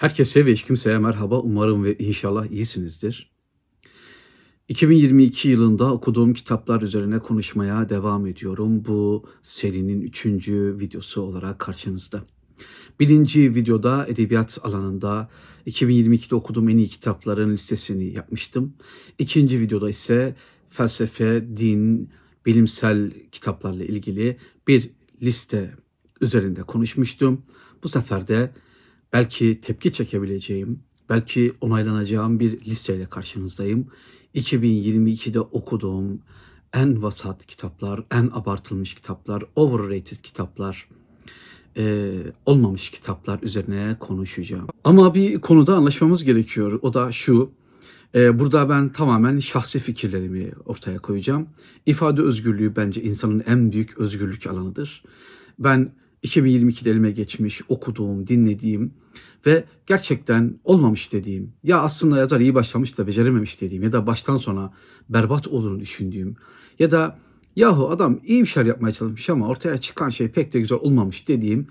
Herkese ve hiç kimseye merhaba. Umarım ve inşallah iyisinizdir. 2022 yılında okuduğum kitaplar üzerine konuşmaya devam ediyorum. Bu serinin üçüncü videosu olarak karşınızda. Birinci videoda edebiyat alanında 2022'de okuduğum en iyi kitapların listesini yapmıştım. İkinci videoda ise felsefe, din, bilimsel kitaplarla ilgili bir liste üzerinde konuşmuştum. Bu sefer de belki tepki çekebileceğim, belki onaylanacağım bir listeyle karşınızdayım. 2022'de okuduğum en vasat kitaplar, en abartılmış kitaplar, overrated kitaplar, e, olmamış kitaplar üzerine konuşacağım. Ama bir konuda anlaşmamız gerekiyor. O da şu. e, burada ben tamamen şahsi fikirlerimi ortaya koyacağım. İfade özgürlüğü bence insanın en büyük özgürlük alanıdır. Ben 2022'de elime geçmiş, okuduğum, dinlediğim ve gerçekten olmamış dediğim, ya aslında yazar iyi başlamış da becerememiş dediğim ya da baştan sona berbat olduğunu düşündüğüm ya da yahu adam iyi bir şeyler yapmaya çalışmış ama ortaya çıkan şey pek de güzel olmamış dediğim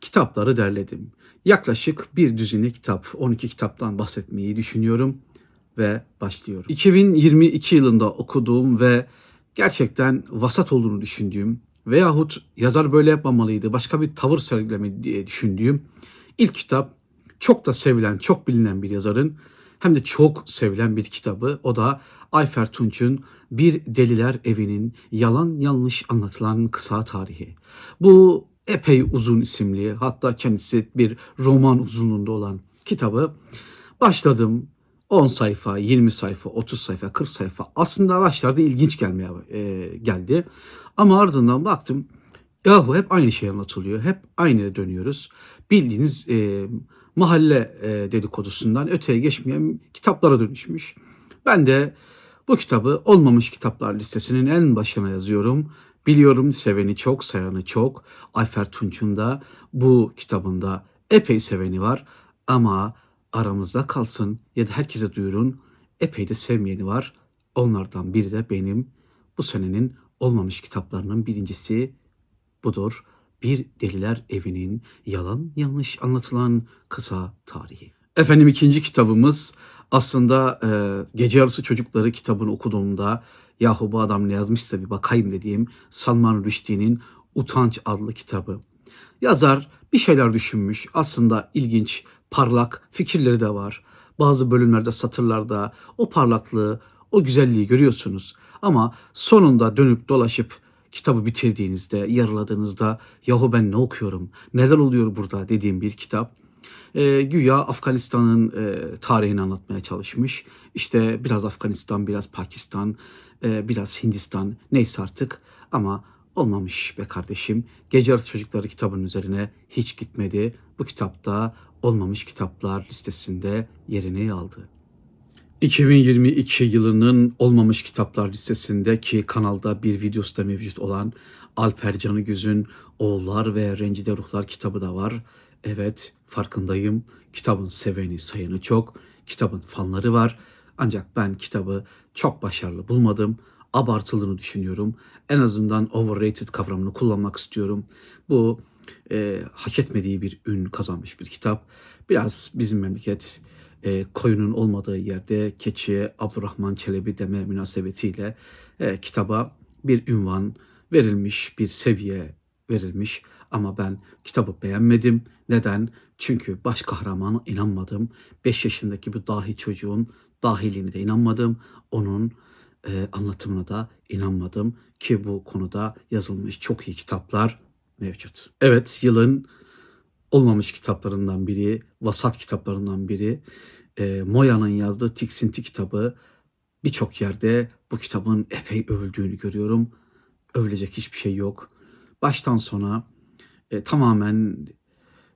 kitapları derledim. Yaklaşık bir düzine kitap, 12 kitaptan bahsetmeyi düşünüyorum ve başlıyorum. 2022 yılında okuduğum ve gerçekten vasat olduğunu düşündüğüm veyahut yazar böyle yapmamalıydı, başka bir tavır sergileme diye düşündüğüm ilk kitap çok da sevilen, çok bilinen bir yazarın hem de çok sevilen bir kitabı. O da Ayfer Tunç'un Bir Deliler Evi'nin yalan yanlış anlatılan kısa tarihi. Bu epey uzun isimli hatta kendisi bir roman uzunluğunda olan kitabı başladım. 10 sayfa, 20 sayfa, 30 sayfa, 40 sayfa aslında başlarda ilginç gelmeye e, geldi. Ama ardından baktım yahu hep aynı şey anlatılıyor. Hep aynı dönüyoruz. Bildiğiniz e, mahalle e, dedikodusundan öteye geçmeyen kitaplara dönüşmüş. Ben de bu kitabı olmamış kitaplar listesinin en başına yazıyorum. Biliyorum seveni çok, sayanı çok. Ayfer Tunç'un da bu kitabında epey seveni var. Ama aramızda kalsın ya da herkese duyurun epey de sevmeyeni var. Onlardan biri de benim bu senenin olmamış kitaplarının birincisi budur. Bir Deliler Evi'nin yalan yanlış anlatılan kısa tarihi. Efendim ikinci kitabımız aslında e, Gece Yarısı Çocukları kitabını okuduğumda yahu bu adam ne yazmışsa bir bakayım dediğim Salman Rushdie'nin Utanç adlı kitabı. Yazar bir şeyler düşünmüş. Aslında ilginç, parlak fikirleri de var. Bazı bölümlerde, satırlarda o parlaklığı, o güzelliği görüyorsunuz. Ama sonunda dönüp dolaşıp kitabı bitirdiğinizde, yarıladığınızda yahu ben ne okuyorum, neler oluyor burada dediğim bir kitap. E, güya Afganistan'ın e, tarihini anlatmaya çalışmış. İşte biraz Afganistan, biraz Pakistan, e, biraz Hindistan neyse artık ama olmamış be kardeşim. Gece Yarısı Çocukları kitabının üzerine hiç gitmedi. Bu kitapta olmamış kitaplar listesinde yerini aldı. 2022 yılının olmamış kitaplar listesinde ki kanalda bir videosu da mevcut olan Alper Canıgüz'ün Oğullar ve Rencide Ruhlar kitabı da var. Evet farkındayım kitabın seveni sayını çok, kitabın fanları var. Ancak ben kitabı çok başarılı bulmadım. Abartıldığını düşünüyorum. En azından overrated kavramını kullanmak istiyorum. Bu e, hak etmediği bir ün kazanmış bir kitap. Biraz bizim memleket e, koyunun olmadığı yerde keçiye Abdurrahman Çelebi deme münasebetiyle e, kitaba bir ünvan verilmiş, bir seviye verilmiş. Ama ben kitabı beğenmedim. Neden? Çünkü baş kahramana inanmadım. 5 yaşındaki bu dahi çocuğun dahiliğine de inanmadım. Onun e, anlatımına da inanmadım. Ki bu konuda yazılmış çok iyi kitaplar mevcut. Evet yılın olmamış kitaplarından biri, vasat kitaplarından biri. E, Moya'nın yazdığı Tiksinti kitabı birçok yerde bu kitabın epey övüldüğünü görüyorum. Övülecek hiçbir şey yok. Baştan sona e, tamamen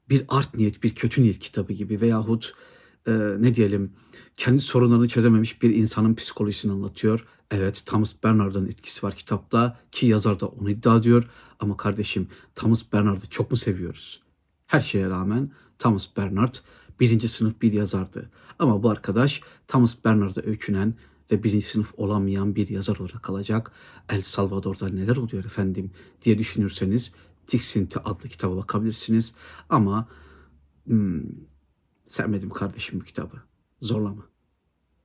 bir art niyet, bir kötü niyet kitabı gibi veyahut e, ne diyelim kendi sorunlarını çözememiş bir insanın psikolojisini anlatıyor. Evet Thomas Bernard'ın etkisi var kitapta ki yazar da onu iddia ediyor. Ama kardeşim Thomas Bernard'ı çok mu seviyoruz? Her şeye rağmen Thomas Bernard birinci sınıf bir yazardı. Ama bu arkadaş Thomas Bernard'a öykünen ve birinci sınıf olamayan bir yazar olarak kalacak. El Salvador'da neler oluyor efendim diye düşünürseniz Tiksinti adlı kitaba bakabilirsiniz. Ama hmm, Sevmedim kardeşim bu kitabı. Zorlama.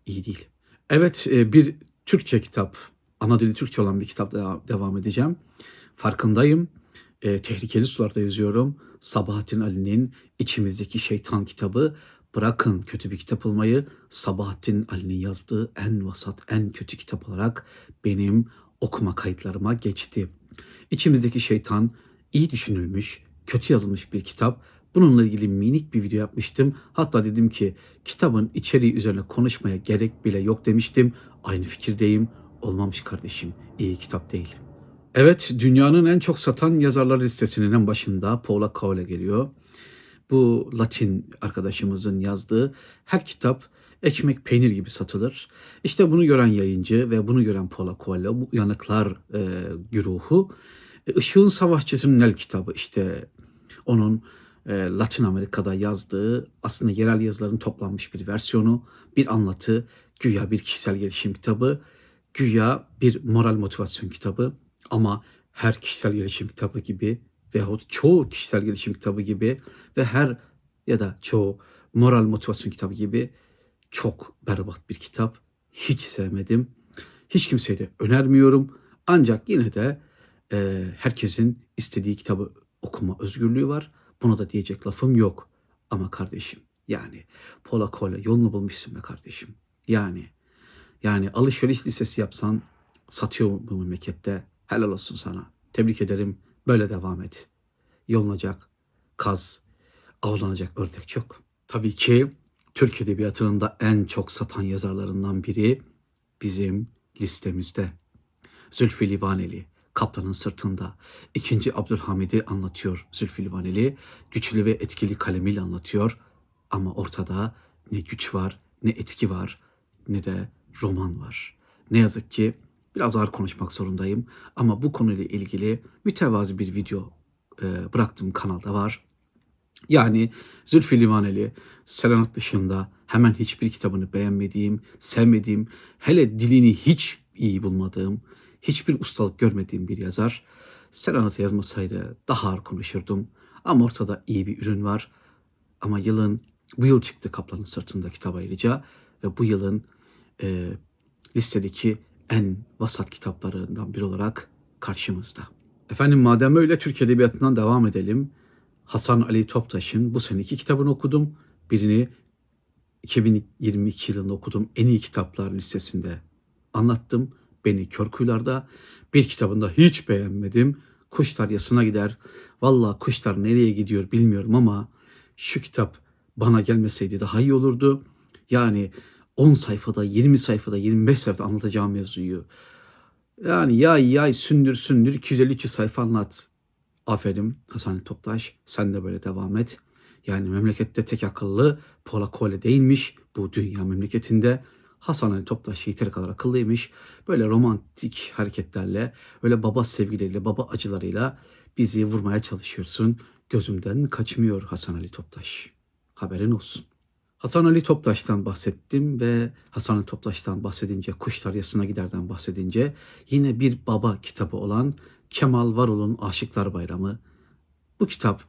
İyi değil. Evet e, bir Türkçe kitap. Ana dili Türkçe olan bir kitap devam edeceğim. Farkındayım. E, tehlikeli sularda yüzüyorum. Sabahattin Ali'nin İçimizdeki Şeytan kitabı. Bırakın kötü bir kitap olmayı Sabahattin Ali'nin yazdığı en vasat, en kötü kitap olarak benim okuma kayıtlarıma geçti. İçimizdeki Şeytan iyi düşünülmüş, kötü yazılmış bir kitap. Bununla ilgili minik bir video yapmıştım. Hatta dedim ki kitabın içeriği üzerine konuşmaya gerek bile yok demiştim. Aynı fikirdeyim. Olmamış kardeşim. İyi kitap değil. Evet, dünyanın en çok satan yazarlar listesinin en başında Paula Coelho geliyor. Bu Latin arkadaşımızın yazdığı her kitap ekmek peynir gibi satılır. İşte bunu gören yayıncı ve bunu gören Paula Coelho, bu uyanıklar e, güruhu, e, Işığın Savaşçısı'nın el kitabı işte onun e, Latin Amerika'da yazdığı aslında yerel yazıların toplanmış bir versiyonu, bir anlatı, güya bir kişisel gelişim kitabı, güya bir moral motivasyon kitabı ama her kişisel gelişim kitabı gibi veyahut çoğu kişisel gelişim kitabı gibi ve her ya da çoğu moral motivasyon kitabı gibi çok berbat bir kitap. Hiç sevmedim. Hiç kimseye de önermiyorum. Ancak yine de e, herkesin istediği kitabı okuma özgürlüğü var. Buna da diyecek lafım yok. Ama kardeşim yani Pola Cola yolunu bulmuşsun be kardeşim. Yani yani alışveriş listesi yapsan satıyor bu memlekette. Helal olsun sana. Tebrik ederim. Böyle devam et. Yolunacak kaz, avlanacak ördek çok. Tabii ki Türk Edebiyatı'nın da en çok satan yazarlarından biri bizim listemizde. Zülfü Livaneli, Kaplanın Sırtında. İkinci Abdülhamid'i anlatıyor Zülfü Livaneli. Güçlü ve etkili kalemiyle anlatıyor. Ama ortada ne güç var, ne etki var, ne de roman var. Ne yazık ki biraz ağır konuşmak zorundayım. Ama bu konuyla ilgili mütevazi bir video e, bıraktığım kanalda var. Yani Zülfü Livaneli, Selenat dışında hemen hiçbir kitabını beğenmediğim, sevmediğim, hele dilini hiç iyi bulmadığım, hiçbir ustalık görmediğim bir yazar. Selenat'ı yazmasaydı daha ağır konuşurdum. Ama ortada iyi bir ürün var. Ama yılın, bu yıl çıktı Kaplanın Sırtında kitap ayrıca ve bu yılın e, listedeki en vasat kitaplarından biri olarak karşımızda. Efendim madem öyle Türk Edebiyatı'ndan devam edelim. Hasan Ali Toptaş'ın bu sene iki kitabını okudum. Birini 2022 yılında okudum. En iyi kitaplar listesinde anlattım. Beni Kör Kuyular'da. Bir kitabında hiç beğenmedim. Kuşlar yasına gider. Valla kuşlar nereye gidiyor bilmiyorum ama şu kitap bana gelmeseydi daha iyi olurdu. Yani 10 sayfada, 20 sayfada, 25 sayfada anlatacağım mevzuyu. Yani yay yay sündür sündür 250 sayfa anlat. Aferin Hasan Toptaş sen de böyle devam et. Yani memlekette tek akıllı Pola Kole değilmiş. Bu dünya memleketinde Hasan Ali Toptaş yeteri kadar akıllıymış. Böyle romantik hareketlerle, öyle baba sevgileriyle, baba acılarıyla bizi vurmaya çalışıyorsun. Gözümden kaçmıyor Hasan Ali Toptaş. Haberin olsun. Hasan Ali Toptaş'tan bahsettim ve Hasan Ali Toptaş'tan bahsedince, Kuşlar Yasına Gider'den bahsedince yine bir baba kitabı olan Kemal Varol'un Aşıklar Bayramı. Bu kitap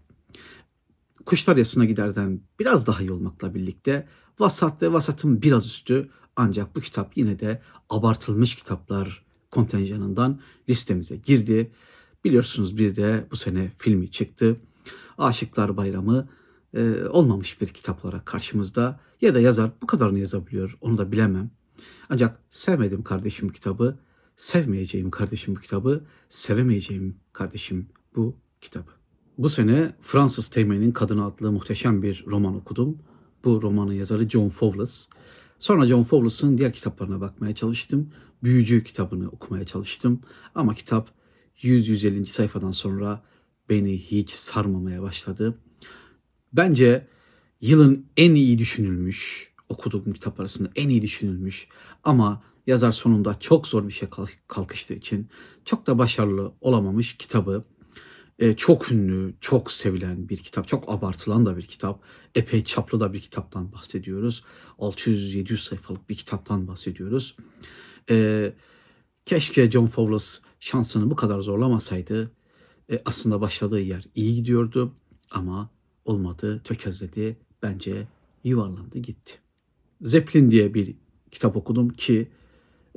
Kuşlar Yasına Gider'den biraz daha iyi olmakla birlikte vasat ve vasatın biraz üstü ancak bu kitap yine de abartılmış kitaplar kontenjanından listemize girdi. Biliyorsunuz bir de bu sene filmi çıktı. Aşıklar Bayramı e, olmamış bir kitap olarak karşımızda. Ya da yazar bu kadarını yazabiliyor onu da bilemem. Ancak sevmedim kardeşim kitabı. Sevmeyeceğim kardeşim bu kitabı. Sevemeyeceğim kardeşim bu kitabı. Bu sene Fransız Teğmen'in Kadını adlı muhteşem bir roman okudum. Bu romanın yazarı John Fowles. Sonra John Fowles'ın diğer kitaplarına bakmaya çalıştım. Büyücü kitabını okumaya çalıştım. Ama kitap 100-150. sayfadan sonra beni hiç sarmamaya başladı. Bence yılın en iyi düşünülmüş, okuduğum kitap arasında en iyi düşünülmüş ama yazar sonunda çok zor bir şey kalkıştığı için çok da başarılı olamamış kitabı. E, çok ünlü, çok sevilen bir kitap, çok abartılan da bir kitap. Epey çaplı da bir kitaptan bahsediyoruz. 600-700 sayfalık bir kitaptan bahsediyoruz. E, keşke John Fowles şansını bu kadar zorlamasaydı. E, aslında başladığı yer iyi gidiyordu ama olmadı, tökezledi. Bence yuvarlandı gitti. Zeppelin diye bir kitap okudum ki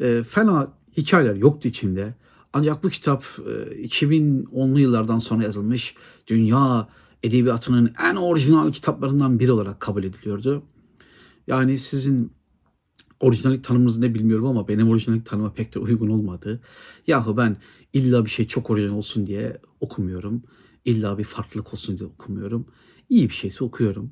e, fena hikayeler yoktu içinde. Ancak bu kitap e, 2010'lu yıllardan sonra yazılmış dünya edebiyatının en orijinal kitaplarından biri olarak kabul ediliyordu. Yani sizin orijinallik tanımınız ne bilmiyorum ama benim orijinallik tanıma pek de uygun olmadı. Yahu ben illa bir şey çok orijinal olsun diye okumuyorum. İlla bir farklılık olsun diye okumuyorum. İyi bir şeyse okuyorum.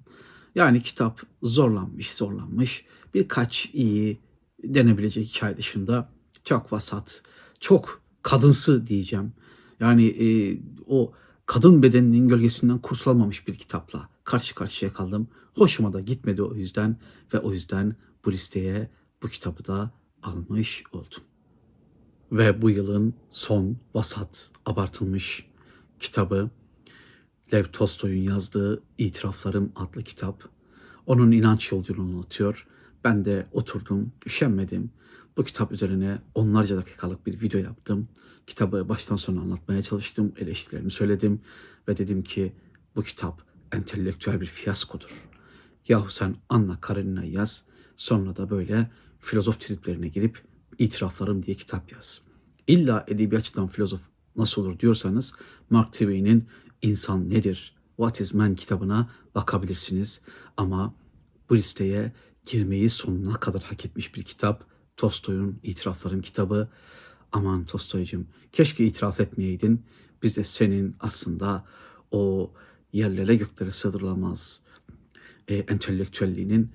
Yani kitap zorlanmış, zorlanmış. Birkaç iyi denebilecek hikaye dışında çok vasat, çok kadınsı diyeceğim. Yani e, o kadın bedeninin gölgesinden kurtulamamış bir kitapla karşı karşıya kaldım. Hoşuma da gitmedi o yüzden ve o yüzden bu listeye bu kitabı da almış oldum. Ve bu yılın son vasat abartılmış kitabı Lev Tolstoy'un yazdığı İtiraflarım adlı kitap. Onun inanç yolculuğunu anlatıyor. Ben de oturdum, üşenmedim. Bu kitap üzerine onlarca dakikalık bir video yaptım. Kitabı baştan sona anlatmaya çalıştım, eleştirilerimi söyledim ve dedim ki bu kitap entelektüel bir fiyaskodur. Yahu sen Anna Karenina yaz, sonra da böyle filozof triplerine girip itiraflarım diye kitap yaz. İlla edebiyatçıdan filozof nasıl olur diyorsanız Mark Twain'in İnsan Nedir? What is Man kitabına bakabilirsiniz. Ama bu listeye girmeyi sonuna kadar hak etmiş bir kitap. Tolstoy'un İtiraflarım kitabı. Aman Tolstoy'cum keşke itiraf etmeyeydin. Biz de senin aslında o yerlere göklere sığdırılamaz e, entelektüelliğinin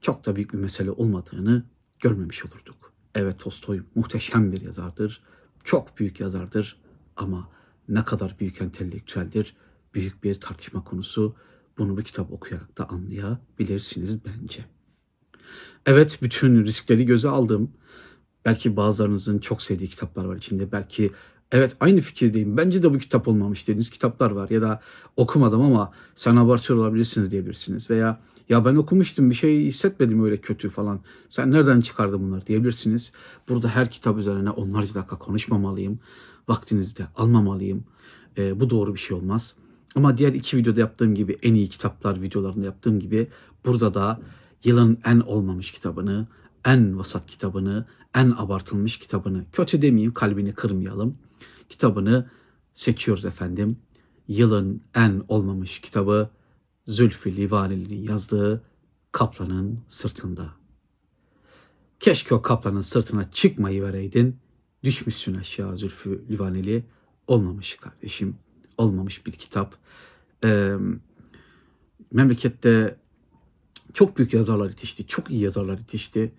çok da büyük bir mesele olmadığını görmemiş olurduk. Evet Tolstoy muhteşem bir yazardır. Çok büyük yazardır ama ne kadar büyük entelektüeldir büyük bir tartışma konusu. Bunu bu kitap okuyarak da anlayabilirsiniz bence. Evet bütün riskleri göze aldım. Belki bazılarınızın çok sevdiği kitaplar var içinde. Belki evet aynı fikirdeyim. Bence de bu kitap olmamış dediğiniz kitaplar var. Ya da okumadım ama sen abartıyor olabilirsiniz diyebilirsiniz. Veya ya ben okumuştum bir şey hissetmedim öyle kötü falan. Sen nereden çıkardın bunları diyebilirsiniz. Burada her kitap üzerine onlarca dakika konuşmamalıyım. Vaktinizi de almamalıyım. Ee, bu doğru bir şey olmaz. Ama diğer iki videoda yaptığım gibi en iyi kitaplar videolarında yaptığım gibi burada da yılın en olmamış kitabını, en vasat kitabını, en abartılmış kitabını, kötü demeyeyim kalbini kırmayalım. Kitabını seçiyoruz efendim. Yılın en olmamış kitabı Zülfü Livaneli'nin yazdığı Kaplanın Sırtında. Keşke o kaplanın sırtına çıkmayı vereydin. Düşmüşsün aşağı Zülfü Livaneli. Olmamış kardeşim. Olmamış bir kitap. Ee, memlekette çok büyük yazarlar yetişti. Çok iyi yazarlar yetişti.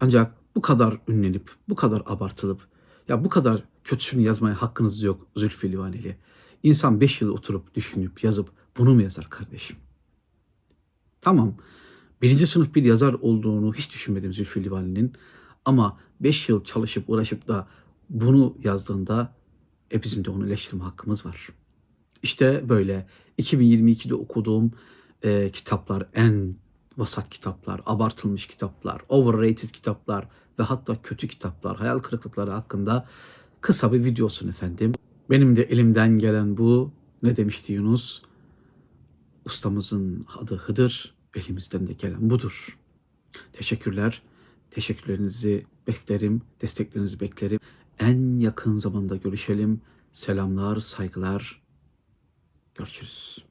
Ancak bu kadar ünlenip, bu kadar abartılıp, ya bu kadar kötüsünü yazmaya hakkınız yok Zülfü Livaneli. İnsan beş yıl oturup, düşünüp, yazıp bunu mu yazar kardeşim? Tamam, birinci sınıf bir yazar olduğunu hiç düşünmedim Zülfü Livaneli'nin. Ama beş yıl çalışıp, uğraşıp da bunu yazdığında e bizim de onu eleştirme hakkımız var. İşte böyle 2022'de okuduğum e, kitaplar en vasat kitaplar, abartılmış kitaplar, overrated kitaplar ve hatta kötü kitaplar, hayal kırıklıkları hakkında kısa bir video olsun efendim. Benim de elimden gelen bu. Ne demişti Yunus? Ustamızın adı Hıdır, elimizden de gelen budur. Teşekkürler. Teşekkürlerinizi beklerim, desteklerinizi beklerim. En yakın zamanda görüşelim. Selamlar, saygılar. Görüşürüz.